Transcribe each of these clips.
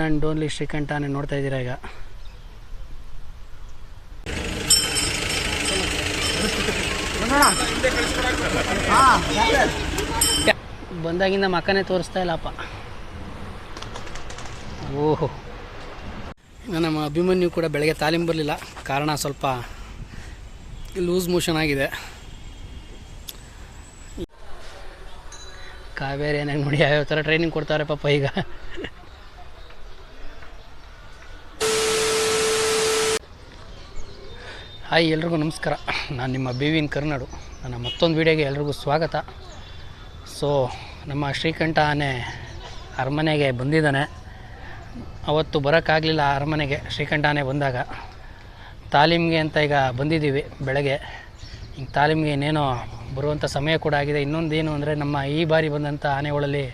ನಾನು ಶ್ರೀಕಂಠ ನೀವು ನೋಡ್ತಾ ಇದ್ದೀರಾ ಈಗ. ಬಂದಾಗಿಂದ ಮಕ್ಕನೇ ತೋರಿಸ್ತಾ ಇಲ್ಲಪ್ಪ ಓಹೋ. ನಮ್ಮ ಅಭಿಮನ್ಯು ಕೂಡ ಬೆಳಗ್ಗೆ ತಾಲೀಮ್ ಬರಲಿಲ್ಲ. ಕಾರಣ ಸ್ವಲ್ಪ ಲೂಸ್ ಮೋಷನ್ ಆಗಿದೆ. ಕಾವೇರಿ ಏನಾಗ ನೋಡಿ ಯಾವ್ಯಾವ ಥರ ಟ್ರೈನಿಂಗ್ ಕೊಡ್ತಾರೆ ಪಾಪ ಈಗ. ಹಾಯ್, ಎಲ್ರಿಗೂ ನಮಸ್ಕಾರ. ನಾನು ನಿಮ್ಮ ಬಿ ವಿನ್ ಕರ್ನಾಡು. ನನ್ನ ಮತ್ತೊಂದು ವೀಡಿಯೋಗೆ ಎಲ್ರಿಗೂ ಸ್ವಾಗತ. ಸೊ ನಮ್ಮ ಶ್ರೀಕಂಠ ಆನೆ ಅರಮನೆಗೆ ಬಂದಿದ್ದಾನೆ. ಅವತ್ತು ಬರೋಕ್ಕಾಗಲಿಲ್ಲ ಅರಮನೆಗೆ, ಶ್ರೀಕಂಠ ಆನೆ ಬಂದಾಗ. ತಾಲೀಮ್ಗೆ ಅಂತ ಈಗ ಬಂದಿದ್ದೀವಿ ಬೆಳಗ್ಗೆ. ಈಗ ತಾಲೀಮ್ಗೆ ಇನ್ನೇನೋ ಬರುವಂಥ ಸಮಯ ಕೂಡ ಆಗಿದೆ. ಇನ್ನೊಂದೇನು ಅಂದರೆ ನಮ್ಮ ಈ ಬಾರಿ ಬಂದಂಥ ಆನೆಗಳಲ್ಲಿ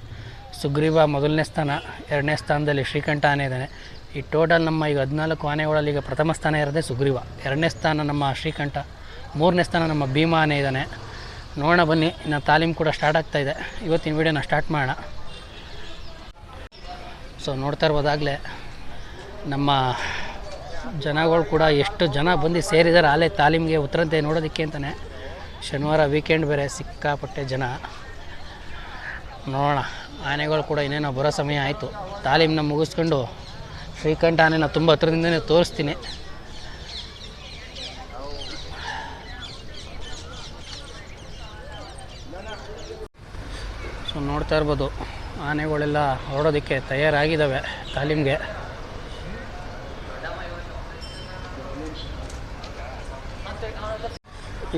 ಸುಗ್ರೀವ ಮೊದಲನೇ ಸ್ಥಾನ, ಎರಡನೇ ಸ್ಥಾನದಲ್ಲಿ ಶ್ರೀಕಂಠ ಆನೆ ಇದ್ದಾನೆ. ಈ ಟೋಟಲ್ ನಮ್ಮ ಈಗ ಹದಿನಾಲ್ಕು ಆನೆಗಳಲ್ಲಿ ಈಗ ಪ್ರಥಮ ಸ್ಥಾನ ಇರೋದೇ ಸುಗ್ರೀವ. ಎರಡನೇ ಸ್ಥಾನ ನಮ್ಮ ಶ್ರೀಕಂಠ, ಮೂರನೇ ಸ್ಥಾನ ನಮ್ಮ ಭೀಮಾ ಆನೆ ಇದ್ದಾನೆ ನೋಡೋಣ ಬನ್ನಿ, ಇನ್ನು ತಾಲೀಮ್ ಕೂಡ ಸ್ಟಾರ್ಟ್ ಆಗ್ತಾ ಇದೆ. ಇವತ್ತಿನ ವೀಡಿಯೋನ ಸ್ಟಾರ್ಟ್ ಮಾಡೋಣ. ಸೊ ನೋಡ್ತಾ ಇರ್ಬೋದಾಗಲೇ ನಮ್ಮ ಜನಗಳು ಕೂಡ ಎಷ್ಟು ಜನ ಬಂದು ಸೇರಿದ್ದಾರೆ ಅಲ್ಲೇ ತಾಲೀಮ್ಗೆ ಉತ್ತರಂತೆ ನೋಡೋದಕ್ಕೆ ಅಂತಲೇ ಶನಿವಾರ ವೀಕೆಂಡ್ ಬೇರೆ ಸಿಕ್ಕಾಪಟ್ಟೆ ಜನ. ನೋಡೋಣ, ಆನೆಗಳು ಕೂಡ ಇನ್ನೇನೋ ಬರೋ ಸಮಯ ಆಯಿತು. ತಾಲೀಮನ್ನ ಮುಗಿಸ್ಕೊಂಡು ಶ್ರೀಕಂಠ ಆನೆನ ತುಂಬ ಹತ್ರದಿಂದನೇ ತೋರಿಸ್ತೀನಿ. ಸೊ, ನೋಡ್ತಾ ಇರ್ಬೋದು, ಆನೆಗಳೆಲ್ಲ ಹೊರಡೋದಕ್ಕೆ ತಯಾರಾಗಿದ್ದಾವೆ ತಾಲೀಮ್ಗೆ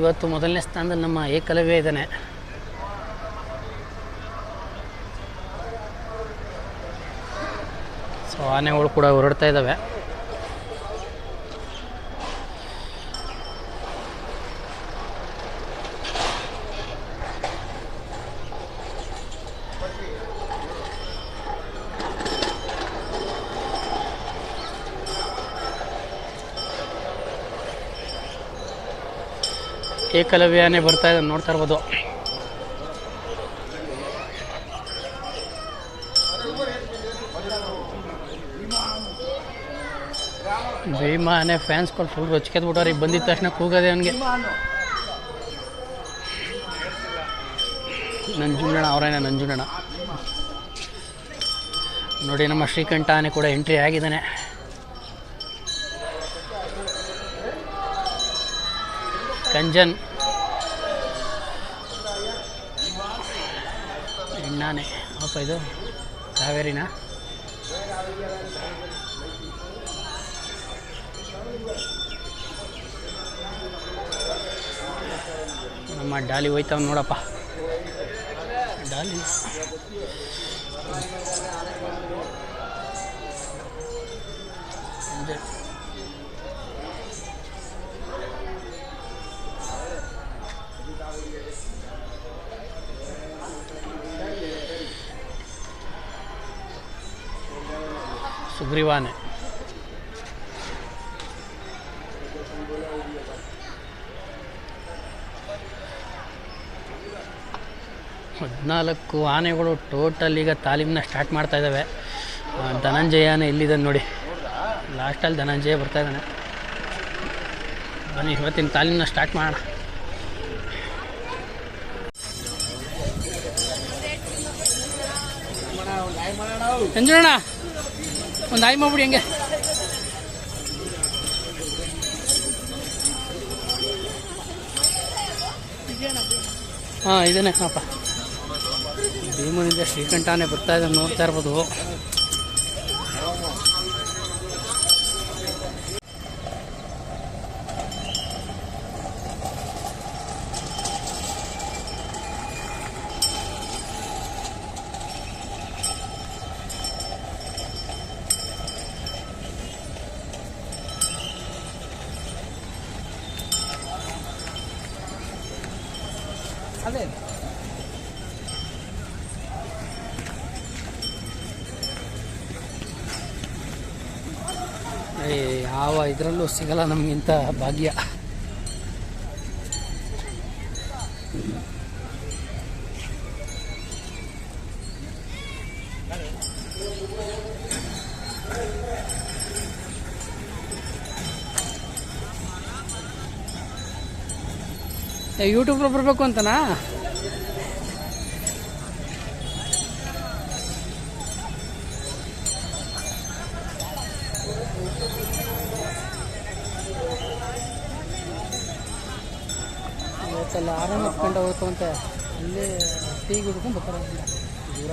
ಇವತ್ತು ಮೊದಲನೇ ಸ್ಥಾನದಲ್ಲಿ ನಮ್ಮ ಏಕಲವ್ಯ ಇದ್ದಾನೆ. ಸೊ ಆನೆಗಳು ಕೂಡ ಹೊರಡ್ತಾ ಇದ್ದಾವೆ ಏಕಲವ್ಯನೇ ಬರ್ತಾ ಇದೆ ನೋಡ್ತಾ ಇರ್ಬೋದು. ಭೀಮಾನೆ ಫ್ಯಾನ್ಸ್ಗಳು ಫುಲ್ ರೊಚ್ಕೆದ್ ಬಿಟ್ಟವ್ರಿ ಬಂದಿದ್ದ ಬಂದಿದ ತಕ್ಷಣ ಕೂಗದೆ ಅವನಿಗೆ. ನಂಜುಂಡಣ ಅವರೇನ ನಂಜುಂಡಣ ನೋಡಿ ನಮ್ಮ ಶ್ರೀಕಂಠ ಆನೆ ಕೂಡ ಎಂಟ್ರಿ ಆಗಿದ್ದಾನೆ. ಕಂಜನ್. ಎಣ್ಣಾನೆ ಅಪ್ಪ ಇದು? ಕಾವೇರಿನಾ? ನಮ್ಮ ಡಾಲಿ ಹೋಯ್ತಾವ ನೋಡಪ್ಪ. ಡಾಲಿ. ಸುಗ್ರೀವಾನೆ. ಹದಿನಾಲ್ಕು ಆನೆಗಳು ಟೋಟಲ್ ಈಗ ತಾಲೀಮನ್ನ ಸ್ಟಾರ್ಟ್ ಮಾಡ್ತಾ ಇದ್ದಾವೆ. ಧನಂಜಯ ಧನಂಜಯನೇ ಇಲ್ಲಿದ್ದಾನೆ ನೋಡಿ. ಲಾಸ್ಟಲ್ಲಿ ಧನಂಜಯ ಬರ್ತಾ ಇದ್ದಾನೆ. ಬನ್ನಿ, ಇವತ್ತಿನ ತಾಲೀಮನ್ನ ಸ್ಟಾರ್ಟ್ ಮಾಡೋಣ. ಸಂಜೋಣ ಒಂದು ಆಯ್ ಮಾಡ್ಬಿಡಿ ಹೆಂಗೆ. ಹಾಂ, ಇದೇನೆ ಕಣಪ್ಪ ಭೀಮನಿಂದ ಶ್ರೀಕಂಠಾನೆ ಬರ್ತಾ ಇದ್ದಾನೆ ನೋಡ್ತಾ ಇರ್ಬೋದು. ಸಿಗಲ್ಲ ನಮಗಿಂತ ಭಾಗ್ಯ. ಯೂಟ್ಯೂಬರ್ ಬರಬೇಕು ಅಂತನಾ? ಹತ್ಕೊಂಡು ಅಲ್ಲಿ ಟೀ ಕುಡ್ಕೊಂಡು ಬರ್ತಾರೆ. ದೂರ.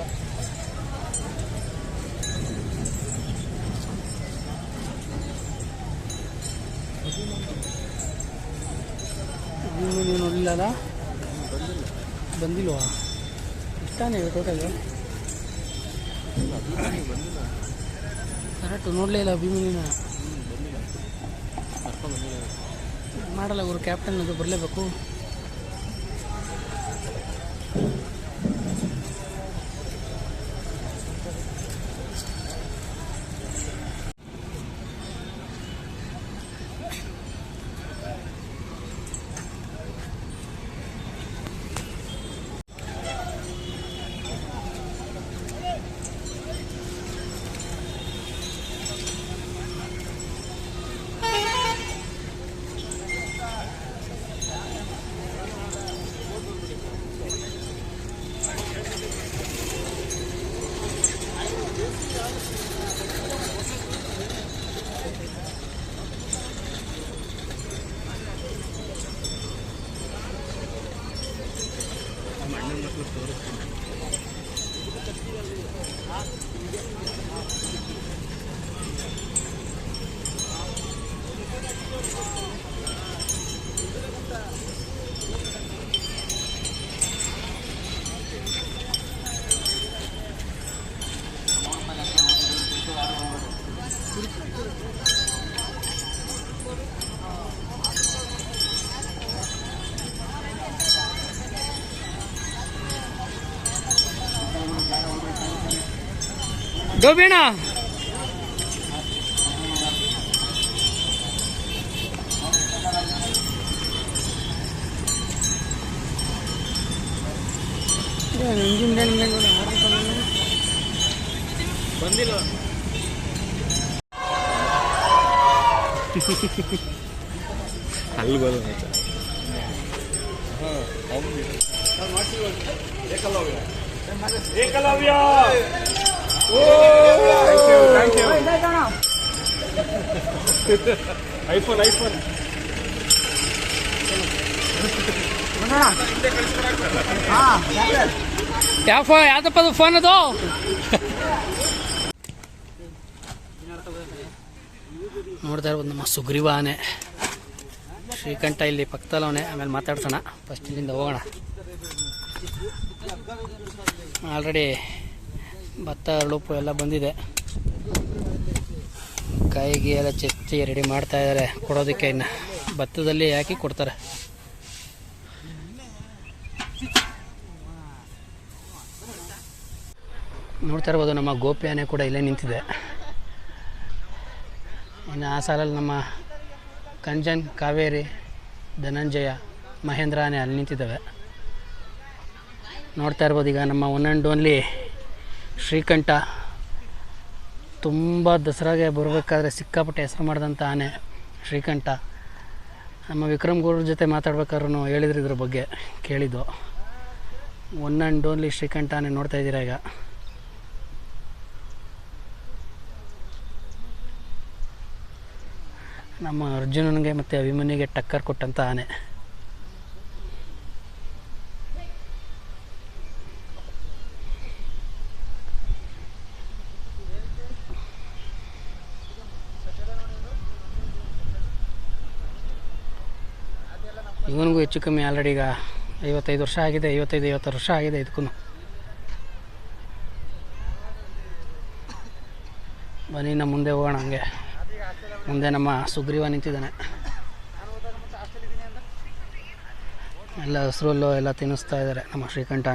ನೀನು ನೋಡಲಿಲ್ಲ ಬಂದಿಲ್ವಾ? ಇಷ್ಟಾನೇ ಟೋಟಲ್ ಕರೆಕ್ಟ್ ನೋಡಲೇ ಇಲ್ಲ ಭೀಮಿನ ಮಾಡಲ್ಲ ಅವರು ಕ್ಯಾಪ್ಟನ್ ಅದು ಬರಲೇಬೇಕು. ಇಂಜಿನ್ ಬಂದಿಲ್ಲ. ಅಲ್ಲಿ ಬರೋದು ಐಫೋನ್ ಐಫೋನ್. ಯಾವ ಫೋನ್ ಯಾವ್ದಪ್ಪ ಅದು ಫೋನ್ ಅದು? ನೋಡ್ತಾ ಇರ್ಬೋದು ನಮ್ಮ ಸುಗ್ರೀವ ಆನೆ ಶ್ರೀಕಂಠ ಇಲ್ಲಿ ಪಕ್ಕದಲ್ಲವನೆ, ಆಮೇಲೆ ಮಾತಾಡ್ಸೋಣ. ಫಸ್ಟ್ ಇಲ್ಲಿಂದ ಹೋಗೋಣ. ಆಲ್ರೆಡಿ ಭತ್ತ ಲುಪ್ಪು ಎಲ್ಲ ಬಂದಿದೆ. ಕಾಯಿಗೆ ಎಲ್ಲ ಚಚ್ಚಿ ರೆಡಿ ಮಾಡ್ತಾ ಇದ್ದಾರೆ. ಕೊಡೋದಕ್ಕೆ ಇನ್ನು ಭತ್ತದಲ್ಲಿ ಹಾಕಿ ಕೊಡ್ತಾರೆ. ನೋಡ್ತಾ ಇರ್ಬೋದು, ನಮ್ಮ ಗೋಪಿ ಆನೆ ಕೂಡ ಇಲ್ಲೇ ನಿಂತಿದೆ. ಇನ್ನು ಆ ಸಾಲಲ್ಲಿ ನಮ್ಮ ಕಂಜನ್, ಕಾವೇರಿ, ಧನಂಜಯ ಮಹೇಂದ್ರ ಆನೆ ಅಲ್ಲಿ ನಿಂತಿದ್ದಾವೆ. ನೋಡ್ತಾ ಇರ್ಬೋದು, ಈಗ ನಮ್ಮ ಒನ್ ಆ್ಯಂಡ್ ಓನ್ಲಿ ಶ್ರೀಕಂಠ ತುಂಬ ದಸರಾಗೆ ಬರಬೇಕಾದ್ರೆ ಸಿಕ್ಕಾಪಟ್ಟೆ ಹೆಸರು ಮಾಡಿದಂಥ ಆನೆ, ಶ್ರೀಕಂಠ. ನಮ್ಮ ವಿಕ್ರಮ್ ಗೌಡ್ರ ಜೊತೆ ಮಾತಾಡ್ಬೇಕಾದ್ರೂ ಹೇಳಿದ್ರು ಇದ್ರ ಬಗ್ಗೆ, ಕೇಳಿದ್ದು. ಒನ್ ಆ್ಯಂಡ್ ಓನ್ಲಿ ಶ್ರೀಕಂಠ ಆನೆ ನೋಡ್ತಾ ಇದ್ದೀರಾ ಈಗ? ನಮ್ಮ ಅರ್ಜುನನಿಗೆ ಮತ್ತು ಅಭಿಮನ್ಯಿಗೆ ಟಕ್ಕರ್ ಕೊಟ್ಟಂಥ ಆನೆ. ಇವನಿಗೂ ಹೆಚ್ಚು ಕಮ್ಮಿ ಆಲ್ರೆಡಿ ಈಗ ಐವತ್ತೈದು ವರ್ಷ ಆಗಿದೆ, ಐವತ್ತೈದು, ಐವತ್ತಾರು ವರ್ಷ ಆಗಿದೆ ಇದಕ್ಕೂ ಬನ್ನಿ ನಮ್ಮ ಮುಂದೆ ಹೋಗೋಣ ಹಂಗೆ. ಮುಂದೆ ನಮ್ಮ ಸುಗ್ರೀವ ನಿಂತಿದ್ದಾನೆ. ಎಲ್ಲ ಹಸ್ರಲ್ಲು ಎಲ್ಲ ತಿನ್ನಿಸ್ತಾ ಇದ್ದಾರೆ ನಮ್ಮ ಶ್ರೀಕಂಠ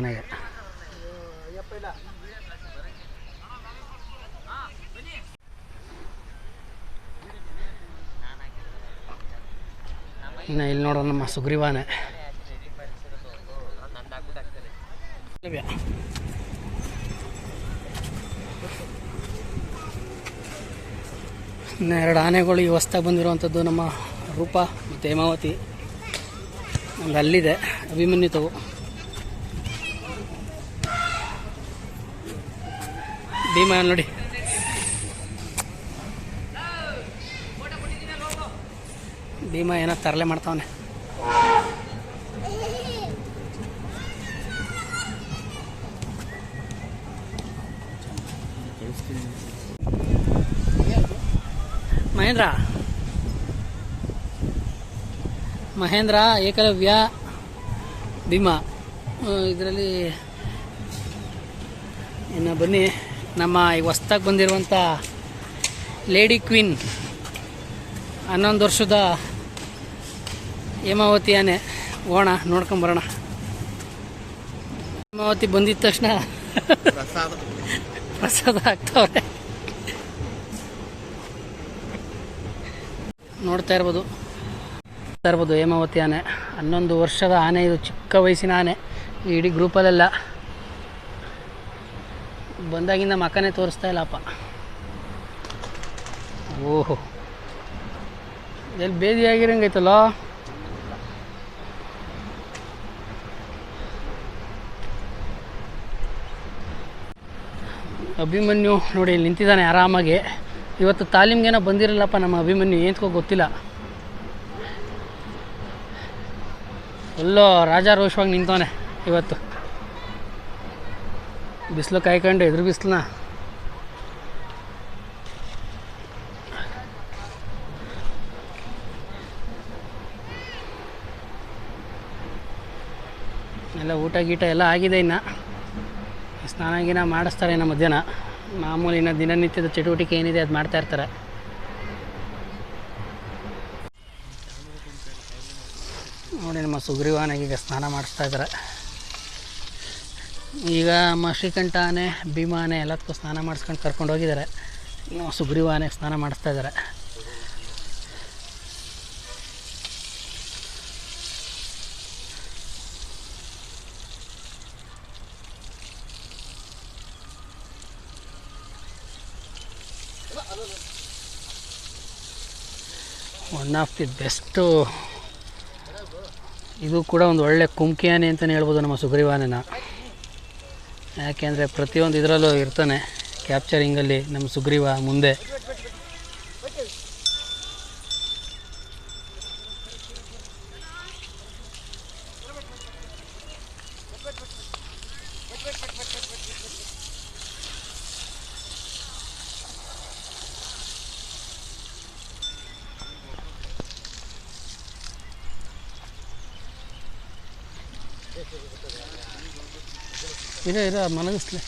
ಇನ್ನು ಇಲ್ಲಿ ನೋಡೋ ನಮ್ಮ ಸುಗ್ರೀವಾನೆ. ಇನ್ನು ಎರಡು ಆನೆಗಳು ಈ ಹೊಸ್ದಾಗಿ ಬಂದಿರುವಂಥದ್ದು ನಮ್ಮ ರೂಪ ಮತ್ತು ಹೇಮಾವತಿ. ಒಂದು ಅಲ್ಲಿದೆ, ಅಭಿಮನ್ಯುತವು. ಭೀಮ ನೋಡಿ. ಭೀಮಾ ಏನೋ ತರಲೆ ಮಾಡ್ತಾವನೆ. ಮಹೇಂದ್ರ. ಮಹೇಂದ್ರ, ಏಕಲವ್ಯ, ಭೀಮಾ. ಇದರಲ್ಲಿ ಇನ್ನು ಬನ್ನಿ. ನಮ್ಮ ಈಗ ಹೊಸ್ದಾಗಿ ಬಂದಿರುವಂಥ ಲೇಡಿ ಕ್ವೀನ್. ಹನ್ನೊಂದು ವರ್ಷದ ಹೇಮಾವತಿ ಆನೆ ಹೋಗೋಣ ನೋಡ್ಕೊಂಬರೋಣ ಹೇಮಾವತಿ ಬಂದಿದ ತಕ್ಷಣ ಪ್ರಸಾದ ಆಗ್ತಾವ್ರೆ. ನೋಡ್ತಾ ಇರ್ಬೋದು. ನೋಡ್ತಾ ಇರ್ಬೋದು ಹೇಮಾವತಿ ಆನೆ. ಹನ್ನೊಂದು ವರ್ಷದ ಆನೆ ಇದು, ಚಿಕ್ಕ ವಯಸ್ಸಿನ ಆನೆ. ಇಡೀ ಗ್ರೂಪಲ್ಲೆಲ್ಲ ಬಂದಾಗಿಂದ ಮಕ್ಕನೇ ತೋರಿಸ್ತಾ ಇಲ್ಲಪ್ಪ ಓಹೋ. ಎಲ್ಲಿ ಬೇದಿ ಅಭಿಮನ್ಯು ನೋಡಿ ನಿಂತಿದ್ದಾನೆ ಆರಾಮಾಗಿ. ಇವತ್ತು ತಾಲೀಮ್ಗೇನೋ ಬಂದಿರಲ್ಲಪ್ಪ ನಮ್ಮ ಅಭಿಮನ್ಯು ಏನ್ಕೋ ಗೊತ್ತಿಲ್ಲ. ಎಲ್ಲೋ ರಾಜಾರೋಷವಾಗಿ ನಿಂತವನೆ ಇವತ್ತು. ಬಿಸಿಲು ಕಾಯ್ಕೊಂಡು ಎದುರು ಬಿಸಿಲನ್ನ ಎಲ್ಲ ಊಟ ಗೀಟ ಎಲ್ಲ ಆಗಿದೆ ಇನ್ನು. ಸ್ನಾನ ಗಿನ ಮಾಡಿಸ್ತಾರೆ ನಮ್ಮ ಜನ ಮಾಮೂಲಿ ಇನ್ನು ದಿನನಿತ್ಯದ ಚಟುವಟಿಕೆ ಏನಿದೆ ಅದು ಮಾಡ್ತಾ ಇರ್ತಾರೆ. ನೋಡಿ ನಮ್ಮ ಸುಗ್ರೀವಾನೆಗೆ ಈಗ ಸ್ನಾನ ಮಾಡಿಸ್ತಾ ಇದ್ದಾರೆ. ಈಗ ನಮ್ಮ ಶ್ರೀಕಂಠ ಆನೆ ಭೀಮಾನೆ ಎಲ್ಲದಕ್ಕೂ ಸ್ನಾನ ಮಾಡಿಸ್ಕೊಂಡು ಕರ್ಕೊಂಡು ಹೋಗಿದ್ದಾರೆ. ಸುಗ್ರೀವ ಸ್ನಾನ ಮಾಡಿಸ್ತಾ ಇದ್ದಾರೆ. ಒನ್ ಆಫ್ ದಿ ಬೆಸ್ಟು ಇದು ಕೂಡ ಒಂದು ಒಳ್ಳೆ ಕುಮ್ಕಿ ಆನೆ ಅಂತಲೇ ಹೇಳ್ಬೋದು ನಮ್ಮ ಸುಗ್ರೀವಾನೆನ. ಯಾಕೆಂದರೆ ಪ್ರತಿಯೊಂದು ಇದರಲ್ಲೂ ಇರ್ತಾನೆ ಕ್ಯಾಪ್ಚರಿಂಗಲ್ಲಿ ನಮ್ಮ ಸುಗ್ರೀವ ಮುಂದೆ. ಇದೆ ಇದೆ ಮಲಗಿಸ್ಲಿ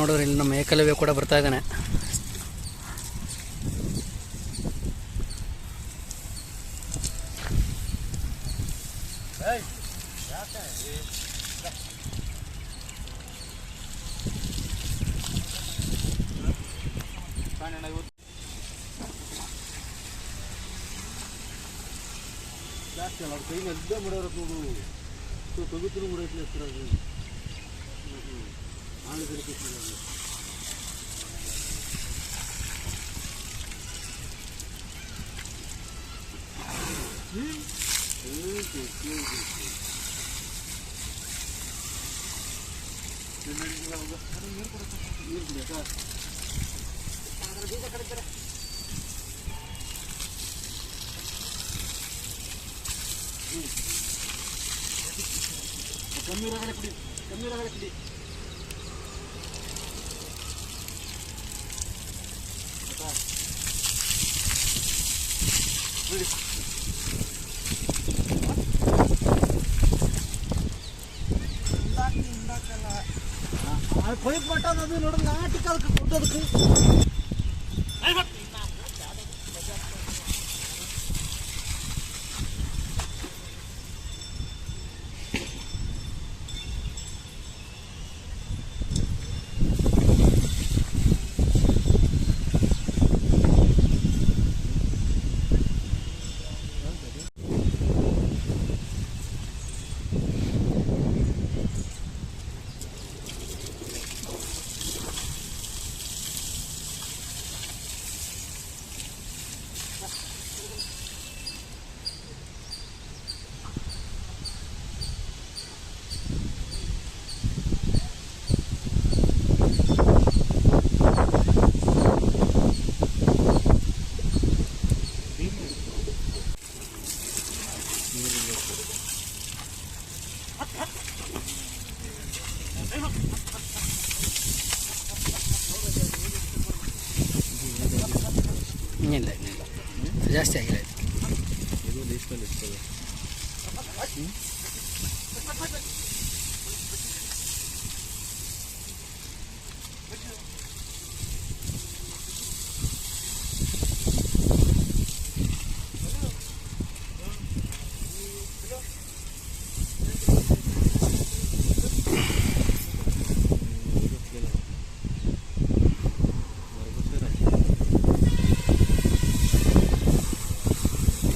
ನೋಡಿದ್ರೆ ಇಲ್ಲಿ ನಮ್ಮ ಏಕಲವ್ಯ ಕೂಡ ಬರ್ತಾ ಇದ್ದಾನೆ. ಕೈನ ಅಡ್ಡ ಮಾಡೋರು ತೆಗಿತಿರು ಬಿಡೈತಿ ಹೆಸರು கிடைக்கிற கம்மி ரகலை குடி கம்மி ரகலை குடி போட்டால் அது என்னோட நாட்டுக்காலுக்கு கொடுத்ததுக்கு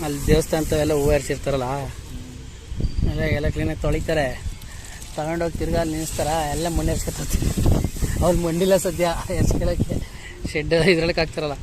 ಅಲ್ಲಿ ದೇವಸ್ಥಾನ ಎಲ್ಲ ಹೂವು ಏರ್ಸಿರ್ತಾರಲ್ಲ ಎಲ್ಲ ಎಲ್ಲ ಕ್ಲೀನಾಗಿ ತೊಳಿತಾರೆ. ತಗೊಂಡೋಗಿ ತಿರ್ಗಾ ಅಲ್ಲಿ ನಿಲ್ಲಿಸ್ತಾರ ಎಲ್ಲ ಮಣ್ಣು ಎರ್ಸ್ಕೊತಾರೆ ಅವ್ರು ಮಂಡಿಲ್ಲ ಸದ್ಯ ಎರ್ಸ್ಕೊಳಕ್ಕೆ ಶೆಡ್ ಇದ್ರೊಳಕ್ಕೆ ಹಾಕ್ತಾರಲ್ಲ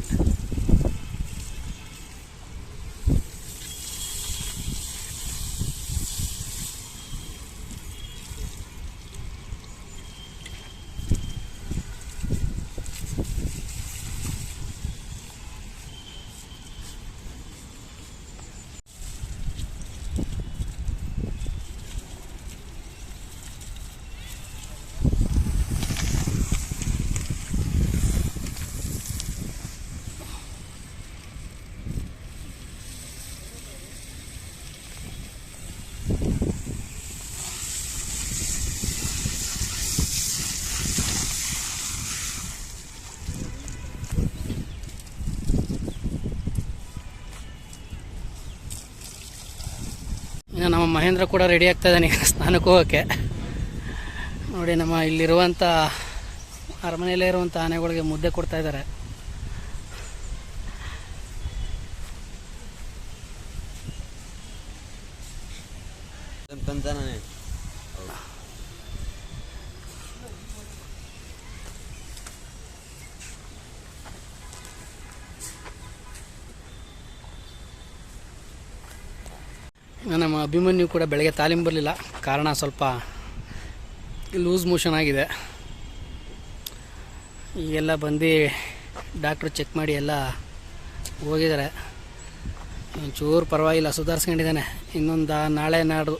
ಇನ್ನು ನಮ್ಮ ಮಹೇಂದ್ರ ಕೂಡ ರೆಡಿ ಆಗ್ತಾ ಇದ್ದಾನೆ ಸ್ನಾನಕ್ಕೆ ಹೋಗೋಕ್ಕೆ. ನೋಡಿ ನಮ್ಮ ಇಲ್ಲಿರುವಂಥ ಅರಮನೆಯಲ್ಲೇ ಇರುವಂಥ ಆನೆಗಳಿಗೆ ಮುದ್ದೆ ಕೊಡ್ತಾ ಇದ್ದಾರೆ ಕಂತಾನೆ ಇನ್ನು ನಮ್ಮ ಅಭಿಮನ್ಯು ಕೂಡ ಬೆಳಗ್ಗೆ ತಾಲೀಮ್ ಬರಲಿಲ್ಲ. ಕಾರಣ ಸ್ವಲ್ಪ ಲೂಸ್ ಮೋಷನ್ ಆಗಿದೆ. ಈಗೆಲ್ಲ ಬಂದು ಡಾಕ್ಟ್ರು ಚೆಕ್ ಮಾಡಿ ಎಲ್ಲ ಹೋಗಿದ್ದಾರೆ. ಒಂಚೂರು ಪರವಾಗಿಲ್ಲ, ಸುಧಾರಿಸ್ಕೊಂಡಿದ್ದಾನೆ. ಇನ್ನೊಂದು ನಾಳೆ ನಾಡು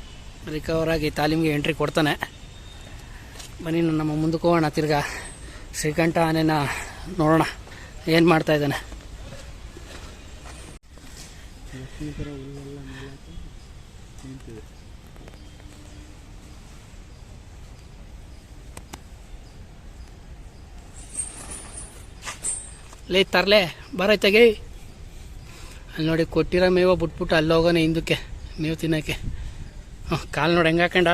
ರಿಕವರ್ ಆಗಿ ತಾಲೀಮಿಗೆ ಎಂಟ್ರಿ ಕೊಡ್ತಾನೆ. ಬನ್ನಿ ನಮ್ಮ ಮುಂದಕ್ಕೆ ಹೋಗೋಣ, ತಿರ್ಗಾ ಶ್ರೀಕಂಠ ಆನೆನ ನೋಡೋಣ. ಏನು ಮಾಡ್ತಾ ಇದ್ದಾನೆ ಲೇ ತರ್ಲೆ ಬರೈತಾಗೆ ಅಲ್ಲಿ ನೋಡಿ ಕೊಟ್ಟಿರೋ ಮೇವ ಬಿಟ್ಬಿಟ್ಟು ಅಲ್ಲಿ ಹೋಗೋಣ ಹಿಂದಕ್ಕೆ, ಮೇವು ತಿನ್ನೋಕ್ಕೆ. ಹಾಂ ಕಾಲು ನೋಡಿ ಹೆಂಗೆ ಹಾಕೊಂಡ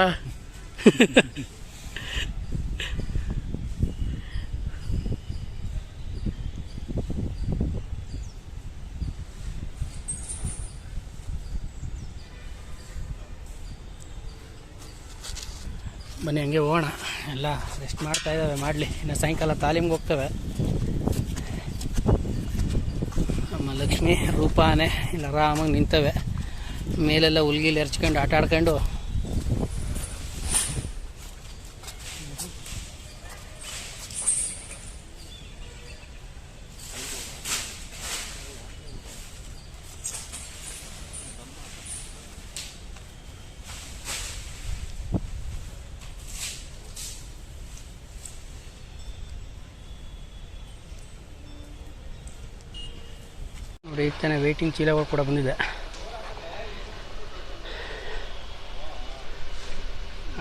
ಬನ್ನಿ ಹಂಗೆ ಹೋಗೋಣ ಎಲ್ಲ ರೆಸ್ಟ್ ಮಾಡ್ತಾ ಇದ್ದಾವೆ, ಮಾಡಲಿ. ಇನ್ನು ಸಾಯಂಕಾಲ ತಾಲೀಮ್ಗೆ ಹೋಗ್ತವೆ. ನಮ್ಮ ಲಕ್ಷ್ಮಿ, ರೂಪಾನೆ, ಇಲ್ಲ ಆರಾಮಾಗಿ ನಿಂತವೆ. ಮೇಲೆಲ್ಲ ಉಲ್ಗಿಲಿ ಎರ್ಚ್ಕೊಂಡು, ಆಟ ಆಡ್ಕೊಂಡು. ನೋಡಿ ವೇಟಿಂಗ್ ಚೀಲಗಳು ಕೂಡ ಬಂದಿದೆ.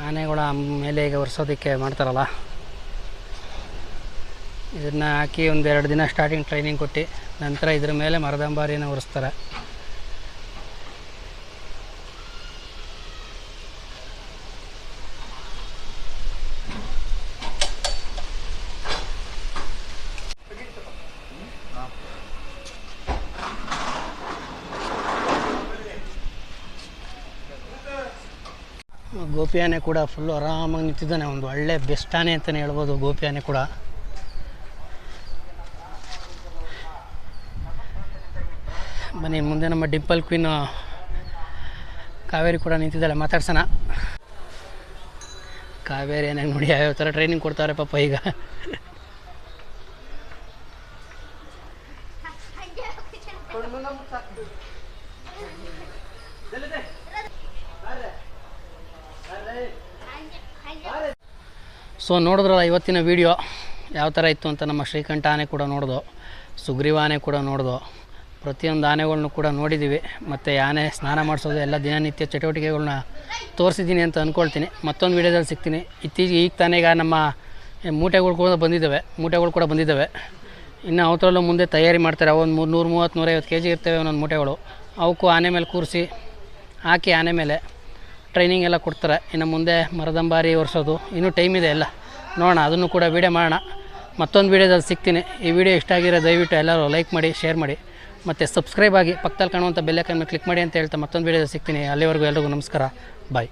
ಆನೆಗಳ ಮೇಲೆ ಈಗ ಒರೆಸೋದಕ್ಕೆ ಮಾಡ್ತಾರಲ್ಲ. ಇದನ್ನು ಹಾಕಿ ಒಂದು ಎರಡು ದಿನ ಸ್ಟಾರ್ಟಿಂಗ್ ಟ್ರೈನಿಂಗ್ ಕೊಟ್ಟು, ನಂತರ ಇದ್ರ ಮೇಲೆ ಮರದಂಬಾರಿಯನ್ನು ಒರೆಸ್ತಾರೆ. ಗೋಪಿ ಆನೆ ಕೂಡ ಫುಲ್ಲು ಆರಾಮಾಗಿ ನಿಂತಿದ್ದಾನೆ. ಒಂದು ಒಳ್ಳೆ ಬೆಸ್ಟ್ ಆನೆ ಅಂತಲೇ ಹೇಳ್ಬೋದು ಗೋಪಿ ಕೂಡ. ಬನ್ನಿ, ಮುಂದೆ ನಮ್ಮ ಡಿಂಪಲ್ ಕ್ವೀನ್ ಕಾವೇರಿ ಕೂಡ ನಿಂತಿದ್ದಾಳೆ. ಮಾತಾಡ್ಸೋಣ. ಕಾವೇರಿ ಏನಾಗ ನೋಡಿ ಯಾವ್ಯಾವ ಥರ ಟ್ರೈನಿಂಗ್ ಕೊಡ್ತಾರೆ ಪಾಪ ಈಗ. ಸೊ ನೋಡಿದ್ರಲ್ಲ, ಇವತ್ತಿನ ವಿಡಿಯೋ ಯಾವ ಥರ ಇತ್ತು ಅಂತ ನಮ್ಮ ಶ್ರೀಕಂಠ ಆನೆ ಕೂಡ ನೋಡ್ದು, ಸುಗ್ರೀವ ಆನೆ ಕೂಡ ನೋಡ್ದು, ಪ್ರತಿಯೊಂದು ಆನೆಗಳನ್ನೂ ಕೂಡ ನೋಡಿದ್ದೀವಿ ಮತ್ತು ಆನೆ ಸ್ನಾನ ಮಾಡಿಸೋದು ಎಲ್ಲ ದಿನನಿತ್ಯ ಚಟುವಟಿಕೆಗಳನ್ನ ತೋರಿಸಿದ್ದೀನಿ ಅಂತ ಅಂದ್ಕೊಳ್ತೀನಿ ಮತ್ತೊಂದು ವೀಡಿಯೋದಲ್ಲಿ ಸಿಗ್ತೀನಿ. ಇತ್ತೀಚೆಗೆ ಈಗ ತಾನೇ ಈಗ ನಮ್ಮ ಮೂಟೆಗಳು ಕೂಡ ಬಂದಿದ್ದಾವೆ, ಮೂಟೆಗಳು ಕೂಡ ಬಂದಿದ್ದಾವೆ. ಇನ್ನು ಅವತ್ತರಲ್ಲೂ ಮುಂದೆ ತಯಾರಿ ಮಾಡ್ತಾರೆ. ಒಂದು ಮೂರು, ನೂರು ಮೂವತ್ತು ನೂರೈವತ್ತು ಕೆ ಜಿ ಇರ್ತವೆ ಒಂದೊಂದು ಮೂಟೆಗಳು. ಅವಕ್ಕೂ ಆನೆ ಮೇಲೆ ಕೂರಿಸಿ, ಹಾಕಿ ಆನೆ ಮೇಲೆ ಟ್ರೈನಿಂಗ್ ಎಲ್ಲ ಕೊಡ್ತಾರೆ. ಇನ್ನು ಮುಂದೆ ಮರದಂಬಾರಿ ಒರೆಸೋದು ಇನ್ನೂ ಟೈಮ್ ಇದೆ ಎಲ್ಲ. ನೋಡೋಣ, ಅದನ್ನು ಕೂಡ ವೀಡಿಯೋ ಮಾಡೋಣ. ಮತ್ತೊಂದು ವೀಡಿಯೋದಲ್ಲಿ ಸಿಗ್ತೀನಿ. ಈ ವಿಡಿಯೋ ಇಷ್ಟ ಆಗಿರೋ ದಯವಿಟ್ಟು ಎಲ್ಲರೂ ಲೈಕ್ ಮಾಡಿ ಶೇರ್ ಮಾಡಿ. ಮತ್ತು ಸಬ್ಸ್ಕ್ರೈಬ್ ಆಗಿ ಪಕ್ಕದಲ್ಲಿ ಕಾಣುವಂಥ ಬೆಲ್ಲೈಕನ್ ಮೇಲೆ ಕ್ಲಿಕ್ ಮಾಡಿ ಅಂತ ಹೇಳ್ತಾ ಮತ್ತೊಂದು ವೀಡಿಯೋದಲ್ಲಿ ಸಿಗ್ತೀನಿ. ಅಲ್ಲಿವರೆಗೂ ಎಲ್ರಿಗೂ ನಮಸ್ಕಾರ. ಬಾಯ್